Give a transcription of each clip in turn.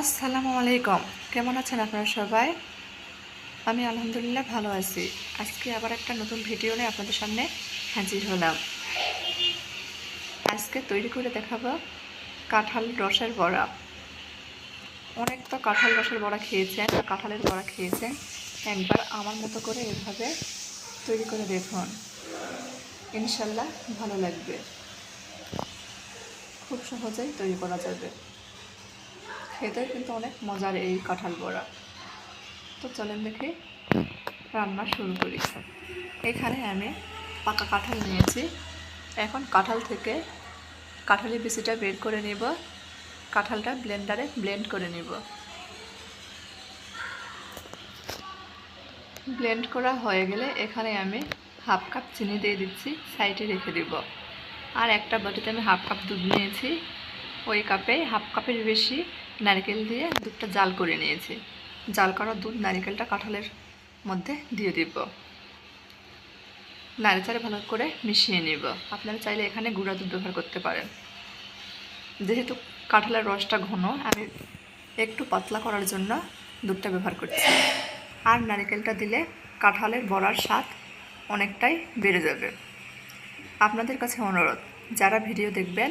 আসসালামু আলাইকুম। কেমন আছেন আপনারা সবাই? আমি আলহামদুলিল্লাহ ভালো আছি। আজকে আবার একটা নতুন ভিডিও নিয়ে আপনাদের সামনে হাজির হলাম। আজকে তৈরি করে দেখাবো কাঁঠাল রসের বড়া। অনেক তো কাঁঠাল রসের বড়া খেয়েছেন, কাঁঠালের বড়া খেয়েছেন। একবার আমার মতো করে এভাবে তৈরি করে দেখুন। ইনশাল্লাহ ভালো লাগবে। খুব সহজেই তৈরি করা যাবে। খেতে কিন্তু অনেক মজার এই কাঁঠাল বড়া। তো চলেন দেখি রান্না শুরু করি। এখানে আমি পাকা কাঁঠাল নিয়েছি। এখন কাঁঠাল থেকে কাঁঠালের বিচিটা বের করে নেব। কাঁঠালটা ব্লেন্ডারে ব্লেন্ড করে নেব। ব্লেন্ড করা হয়ে গেলে এখানে আমি হাফ কাপ চিনি দিয়ে দিচ্ছি সাইডে রেখে দেব। আর একটা বাটিতে আমি হাফ কাপ দুধ নিয়েছি। ওই কাপে হাফ কাপের বেশি নারকেল দিয়ে দুধটা জাল করে নিয়েছি। জাল করা দুধ নারকেলটা কাঁঠালের মধ্যে দিয়ে দিব। নাড়িচাড়ে ভালো করে মিশিয়ে নেব। আপনারা চাইলে এখানে গুঁড়া দুধ ব্যবহার করতে পারেন। যেহেতু কাঁঠালের রসটা ঘন, আমি একটু পাতলা করার জন্য দুধটা ব্যবহার করছি। আর নারকেলটা দিলে কাঁঠালের বড়ার স্বাদ অনেকটাই বেড়ে যাবে। আপনাদের কাছে অনুরোধ, যারা ভিডিও দেখবেন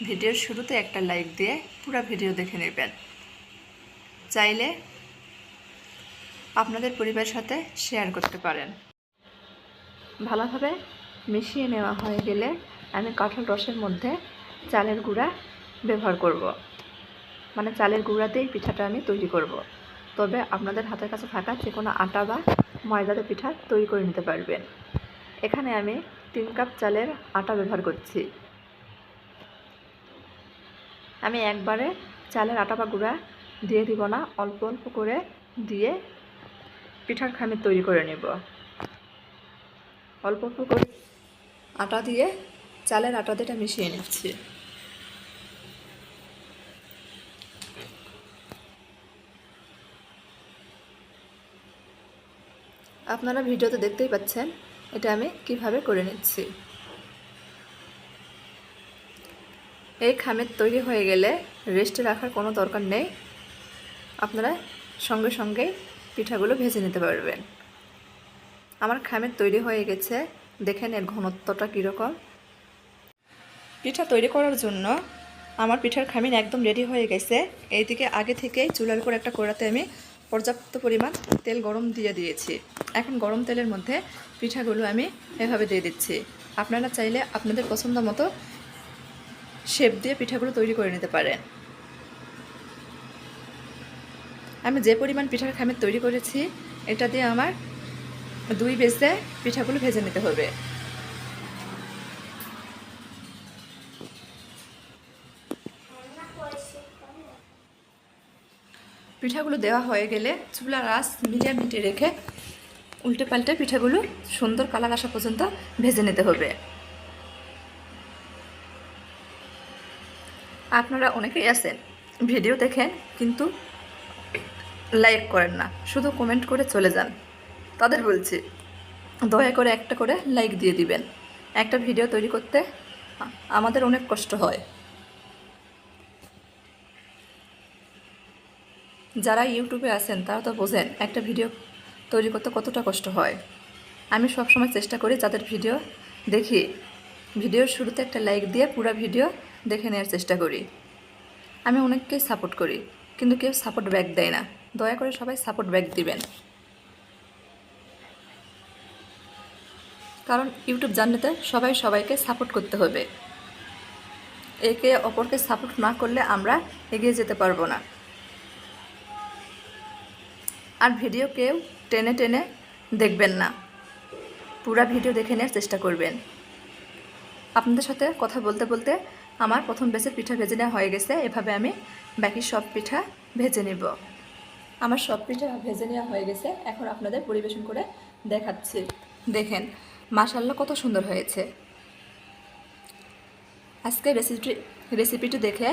ভিডিওর শুরুতে একটা লাইক দিয়ে পুরো ভিডিও দেখে নেবেন চাইলে আপনাদের পরিবারের সাথে শেয়ার করতে পারেন ভালোভাবে মিশিয়ে নেওয়া হয়ে গেলে আমি কাঁঠাল রসের মধ্যে চালের গুঁড়া ব্যবহার করব। মানে চালের গুঁড়াতেই পিঠাটা আমি তৈরি করব। তবে আপনাদের হাতের কাছে থাকা যে কোনো আটা বা ময়দাতে পিঠা তৈরি করে নিতে পারবেন এখানে আমি তিন কাপ চালের আটা ব্যবহার করছি আমি একবারে চালের আটা বা গুঁড়া দিয়ে দিব না, অল্প অল্প করে দিয়ে পিঠার খামি তৈরি করে নেব। অল্প অল্প করে আটা দিয়ে চালের আটা দিয়ে মিশিয়ে নিচ্ছি। আপনারা ভিডিওতে দেখতেই পাচ্ছেন এটা আমি কীভাবে করে নিচ্ছি। এই খামের তৈরি হয়ে গেলে রেস্টে রাখার কোনো দরকার নেই। আপনারা সঙ্গে সঙ্গে পিঠাগুলো ভেজে নিতে পারবেন। আমার খামের তৈরি হয়ে গেছে। দেখেন এর ঘনত্বটা কীরকম। পিঠা তৈরি করার জন্য আমার পিঠার খামিন একদম রেডি হয়ে গেছে। এইদিকে আগে থেকেই চুলার উপর একটা কড়াতে আমি পর্যাপ্ত পরিমাণ তেল গরম দিয়ে দিয়েছি। এখন গরম তেলের মধ্যে পিঠাগুলো আমি এভাবে দিয়ে দিচ্ছি। আপনারা চাইলে আপনাদের পছন্দ মতো শেপ দিয়ে পিঠাগুলো তৈরি করে নিতে পারেন আমি যে পরিমাণ পিঠার খামের তৈরি করেছি, এটা দিয়ে আমার দুই বেজে পিঠাগুলো ভেজে নিতে হবে। পিঠাগুলো দেওয়া হয়ে গেলে চুলার আঁচ মিডিয়াম হিটে রেখে উল্টে পাল্টে পিঠাগুলো সুন্দর কালার আসা পর্যন্ত ভেজে নিতে হবে। আপনারা অনেকেই আছেন, ভিডিও দেখেন কিন্তু লাইক করেন না, শুধু কমেন্ট করে চলে যান। তাদের বলছি, দয়া করে একটা করে লাইক দিয়ে দিবেন। একটা ভিডিও তৈরি করতে আমাদের অনেক কষ্ট হয়। যারা ইউটিউবে আছেন, তারা তো বোঝেন, একটা ভিডিও তৈরি করতে কতটা কষ্ট হয়। আমি সবসময় চেষ্টা করি যাদের ভিডিও দেখি, ভিডিওর শুরুতে একটা লাইক দিয়ে পুরো ভিডিও দেখে নেওয়ার চেষ্টা করি। আমি অনেককেই সাপোর্ট করি, কিন্তু কেউ সাপোর্ট ব্যাক দেয় না। দয়া করে সবাই সাপোর্ট ব্যাক দিবেন। কারণ ইউটিউব জানতে সবাই সবাইকে সাপোর্ট করতে হবে। একে অপরকে সাপোর্ট না করলে আমরা এগিয়ে যেতে পারব না। আর ভিডিও কেউ টেনে টেনে দেখবেন না। পুরা ভিডিও দেখে নেওয়ার চেষ্টা করবেন। আপনাদের সাথে কথা বলতে বলতে আমার প্রথম বেসের পিঠা ভেজে নেওয়া হয়ে গেছে। এভাবে আমি বাকি সব পিঠা ভেজে নেব। আমার সব পিঠা ভেজে নেওয়া হয়ে গেছে। এখন আপনাদের পরিবেশন করে দেখাচ্ছি। দেখেন মাশাল্লাহ কত সুন্দর হয়েছে। আজকে রেসিপিটি রেসিপিটি দেখে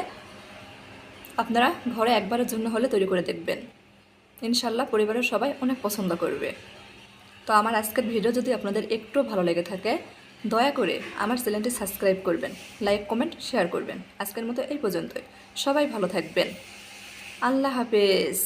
আপনারা ঘরে একবারের জন্য হলে তৈরি করে দেখবেন। ইনশাল্লাহ পরিবারের সবাই অনেক পছন্দ করবে। তো আমার আজকের ভিডিও যদি আপনাদের একটু ভালো লেগে থাকে দয়া করে আমার চ্যানেলটি সাবস্ক্রাইব করবেন, লাইক, কমেন্ট, শেয়ার করবেন। আজকের মতো এই পর্যন্তই। সবাই ভালো থাকবেন। আল্লাহ হাফেজ।